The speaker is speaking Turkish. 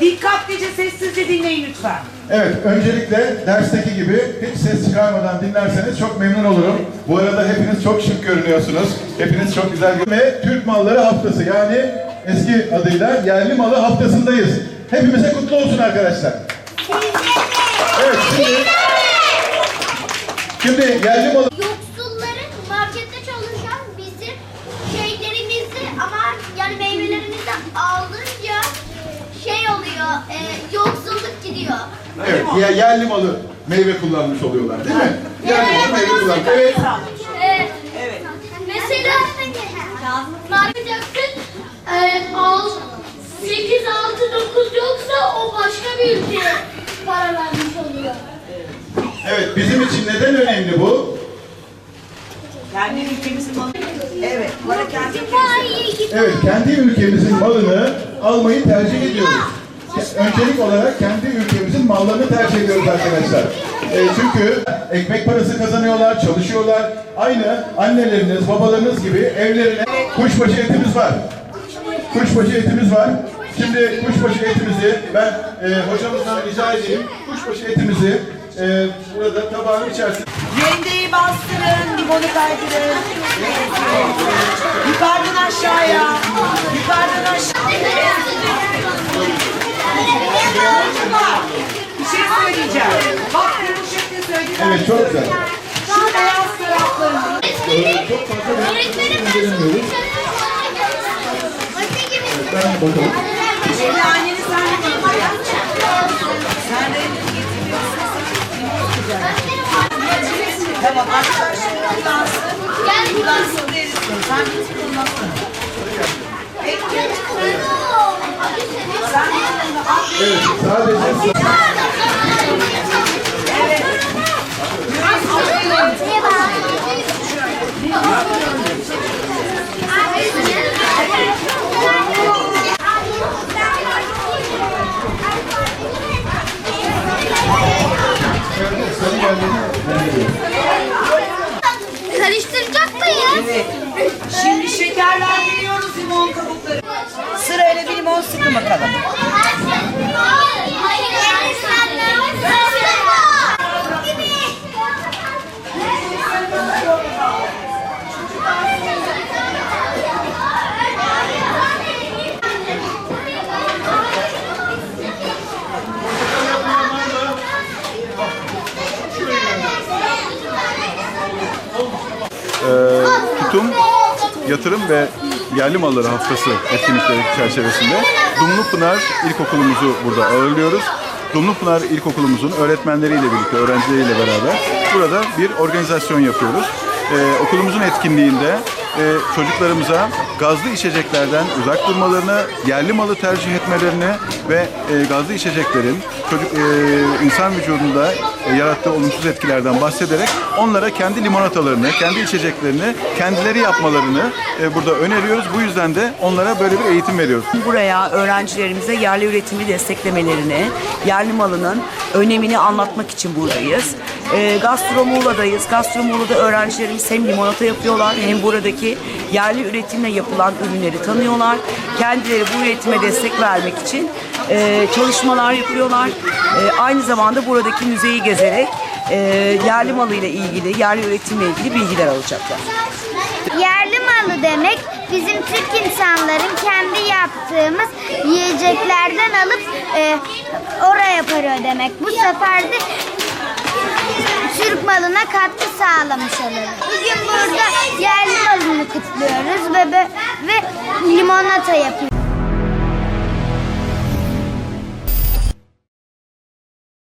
Dikkatlice sessizce dinleyin lütfen. Evet, öncelikle dersteki gibi hiç ses çıkarmadan dinlerseniz çok memnun olurum. Bu arada hepiniz çok şık görünüyorsunuz. Hepiniz çok güzel görünüyorsunuz. Ve Türk Malları Haftası yani eski adıyla Yerli Malı Haftası'ndayız. Hepimize kutlu olsun arkadaşlar. Evet, şimdi, şimdi yerli malı... gidiyor. Evet, ye- yerli malı meyve kullanmış oluyorlar değil mi? Yerli malı meyve kullanmış. Evet, E, Mesela marketacaksın e, al 8, 6, 9 yoksa o başka bir ülkeye para vermiş oluyor. evet bizim için neden önemli bu? Kendi ülkemizin malı. Evet, para kendi Evet, kendi ülkemizin malını almayı tercih ediyoruz. Öncelik olarak kendi ülkemizin mallarını tercih ediyoruz arkadaşlar. E, çünkü ekmek parası kazanıyorlar, çalışıyorlar. Aynı anneleriniz, babalarınız gibi evlerine kuşbaşı etimiz var. Kuşbaşı etimiz var. Şimdi kuşbaşı etimizi ben e, hocamızdan rica edeyim. Kuşbaşı etimizi e, burada tabağın içerisine Rendeyi bastırın, limonu kaydırın. Yukarıdan aşağıya. Yukarıdan aşağıya. Evet çok güzel. Çok fazla Öğretmenim gönderemiyoruz. Ben bakalım. Şimdi anneni sen de. Sen de. Tamam arkadaşlar kullansın. Kullansın deriz. Sen git kullansın. Peki. Sen de al. Evet sadece Karıştıracak mıyız? Evet. Şimdi şekerlendiriyoruz limon kabukları. Sırayla bir limon sıkın bakalım. Tutum, yatırım ve yerli malları haftası etkinlikleri çerçevesinde Dumlupınar İlkokulumuzu burada ağırlıyoruz. Dumlupınar İlkokulumuzun öğretmenleriyle birlikte, öğrencileriyle beraber burada bir organizasyon yapıyoruz. Ee, okulumuzun etkinliğinde e, çocuklarımıza gazlı içeceklerden uzak durmalarını, yerli malı tercih etmelerini ve e, gazlı içeceklerin çocuk e, insan vücudunda e, yarattığı olumsuz etkilerden bahsederek onlara kendi limonatalarını, kendi içeceklerini kendileri yapmalarını e, burada öneriyoruz. Bu yüzden de onlara böyle bir eğitim veriyoruz. Buraya öğrencilerimize yerli üretimi desteklemelerini, yerli malının önemini anlatmak için buradayız. E, Gastro Muğla'dayız. Gastro Muğla'da öğrencilerimiz hem limonata yapıyorlar hem buradaki yerli üretimle yapılan ürünleri tanıyorlar. Kendileri bu üretime destek vermek için e, çalışmalar yapıyorlar. E, aynı zamanda buradaki müzeyi gezerek e, yerli malıyla ilgili, yerli üretimle ilgili bilgiler alacaklar. Yerli malı demek bizim Türk insanların kendi yaptığımız yiyeceklerden alıp e, oraya para demek. Bu sefer de Türk malına katkı sağlamış oluruz. Bugün burada yerli malını kutluyoruz ve, ve, limonata yapıyoruz.